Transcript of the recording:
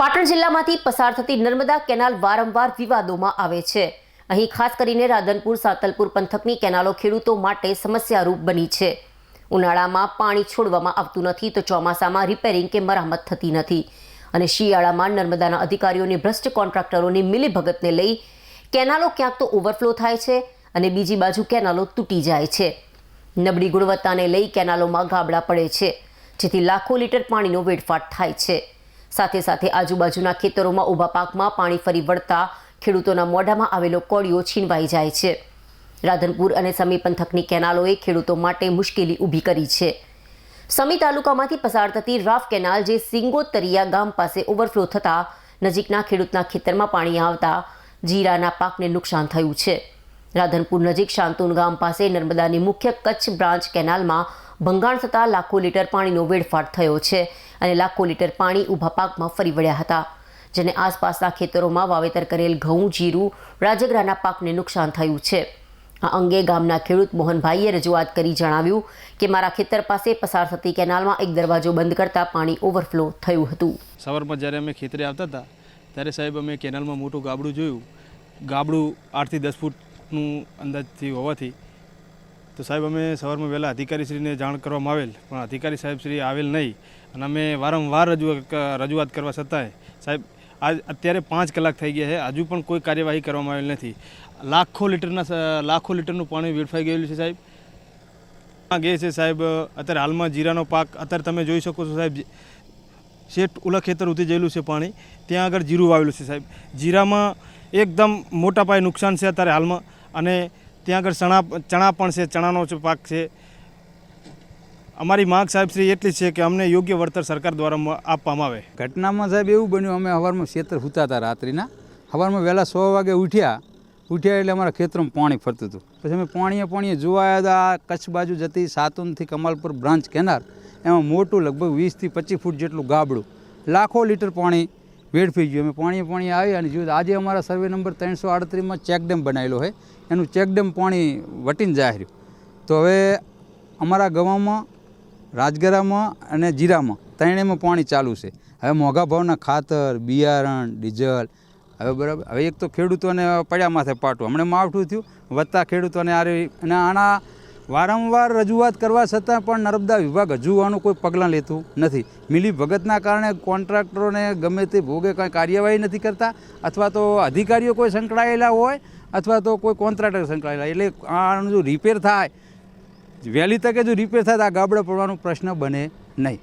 પાટણ જિલ્લામાંથી પસાર થતી નર્મદા કેનાલ વારંવાર વિવાદોમાં આવે છે. અહીં ખાસ કરીને રાધનપુર, સાતલપુર પંથકની કેનાલો ખેડૂતો માટે સમસ્યારૂપ બની છે. ઉનાળામાં પાણી છોડવામાં આવતું નથી તો ચોમાસામાં રિપેરિંગ કે મરામત થતી નથી. અને શિયાળામાં નર્મદાના અધિકારીઓની ભ્રષ્ટ કોન્ટ્રાક્ટરોની મિલીભગતને લઈ કેનાલો ક્યાંક તો ઓવરફ્લો થાય છે અને બીજી બાજુ કેનાલો તૂટી જાય છે. નબળી ગુણવત્તાને લઈ કેનાલોમાં ગાબડા પડે છે, જેથી લાખો લીટર પાણીનો વેડફાટ થાય છે. સાથે સાથે આજુબાજુના ખેતરોમાં ઊભા પાકમાં પાણી ફરી વળતા ખેડૂતોના મોઢામાં આવેલો કોળિયો છીનવાઈ જાય છે. રાધનપુર અને સમી પંથકની કેનાલોએ ખેડૂતો માટે મુશ્કેલી ઊભી કરી છે. સમી તાલુકામાંથી પસાર થતી રાફ કેનાલ જે સિંગોતરિયા ગામ પાસે ઓવરફ્લો થતાં નજીકના ખેડૂતના ખેતરમાં પાણી આવતા જીરાના પાકને નુકસાન થયું છે. રાધનપુર નજીક શાંતુન ગામ પાસે નર્મદાની મુખ્ય કચ્છ બ્રાન્ચ કેનાલમાં ભંગાણ થતાં લાખો લીટર પાણીનો વેડફાટ થયો છે. અને લાખો લીટર પાણી ઊભા પાકમાં ફરી વળ્યા હતા. જેને આસપાસના ખેતરોમાં વાવેતર કરેલ ઘઉં, જીરું, રાજગરાના પાકને નુકસાન થયું છે. આ અંગે ગામના ખેડૂત મોહનભાઈએ રજૂઆત કરી જણાવ્યું કે, મારા ખેતર પાસે પસાર થતી કેનાલમાં એક દરવાજો બંધ કરતા પાણી ઓવરફ્લો થયું હતું. સવારમાં જ્યારે અમે ખેતરે આવતા હતા, ત્યારે સાહેબ અમે કેનાલમાં મોટું ગાબડું જોયું. ગાબડું આઠથી દસ ફૂટનું અંદાજથી હોવાથી તો સાહેબ અમે સવારમાં વહેલા અધિકારીશ્રીને જાણ કરવામાં આવેલ, પણ અધિકારી સાહેબશ્રી આવેલ નહીં. અને અમે વારંવાર રજૂઆત કરવા છતાંય, સાહેબ, આજ અત્યારે પાંચ કલાક થઈ ગયા છે, હજુ પણ કોઈ કાર્યવાહી કરવામાં આવેલ નથી. લાખો લીટરના લાખો લીટરનું પાણી વેડફાઈ ગયેલું છે, સાહેબ. આ ગે છે, સાહેબ, અત્યારે હાલમાં જીરાનો પાક અત્યારે તમે જોઈ શકો છો, સાહેબ શેઠ ઉલા ખેતર ઉતી જયેલું છે પાણી. ત્યાં આગળ જીરું વાવેલું છે, સાહેબ. જીરામાં એકદમ મોટા પાયે નુકસાન છે અત્યારે હાલમાં. અને ત્યાં આગળ ચણા ચણા પણ છે, ચણાનો પાક છે. અમારી માંગ સાહેબ શ્રી એટલી છે કે અમને યોગ્ય વળતર સરકાર દ્વારા આપવામાં આવે. ઘટનામાં સાહેબ એવું બન્યું, અમે સવારમાં ખેતર સૂતા હતા રાત્રિના. સવારમાં વહેલા સો વાગે ઉઠ્યા. ઉઠ્યા એટલે અમારા ખેતરમાં પાણી ફરતું હતું. પછી અમે પાણીએ પાણીએ જોવા આવ્યા હતા, આ કચ્છ બાજુ જતી સાતુનથી કમાલપુર બ્રાન્ચ કેનાર એમાં મોટું લગભગ વીસથી પચીસ ફૂટ જેટલું ગાબડું. લાખો લીટર પાણી વેડફી ગયું. અમે પાણીએ પાણી આવ્યા અને જોયું, આજે અમારા સર્વે નંબર ત્રણસો આડત્રીસમાં ચેકડેમ બનાવેલો હોય. એનું ચેકડેમ પાણી વટીને જાહેર્યું. તો હવે અમારા ગામમાં રાજગરામાં અને જીરામાં ત્રણેયમાં પાણી ચાલુ છે. હવે મોંઘા ભાવના ખાતર, બિયારણ, ડીઝલ, હવે બરાબર, હવે એક તો ખેડૂતોને પડ્યા માથે પાટું. હમણાં માવઠું થયું વધતા ખેડૂતોને આ અને આના વારંવાર રજૂઆત કરવા છતાં પણ નર્મદા વિભાગ હજુ આનું કોઈ પગલાં લેતું નથી. મિલી ભગતના કારણે કોન્ટ્રાક્ટરોને ગમે તે ભોગે કાંઈ કાર્યવાહી નથી કરતા, અથવા તો અધિકારીઓ કોઈ સંકળાયેલા હોય, અથવા તો કોઈ કોન્ટ્રાક્ટર સંકળાયેલા એટલે આનું જો રિપેર થાય વહેલી તકે જો રિપેર થાય તો આ ગાબડા પડવાનો પ્રશ્ન બને નહીં.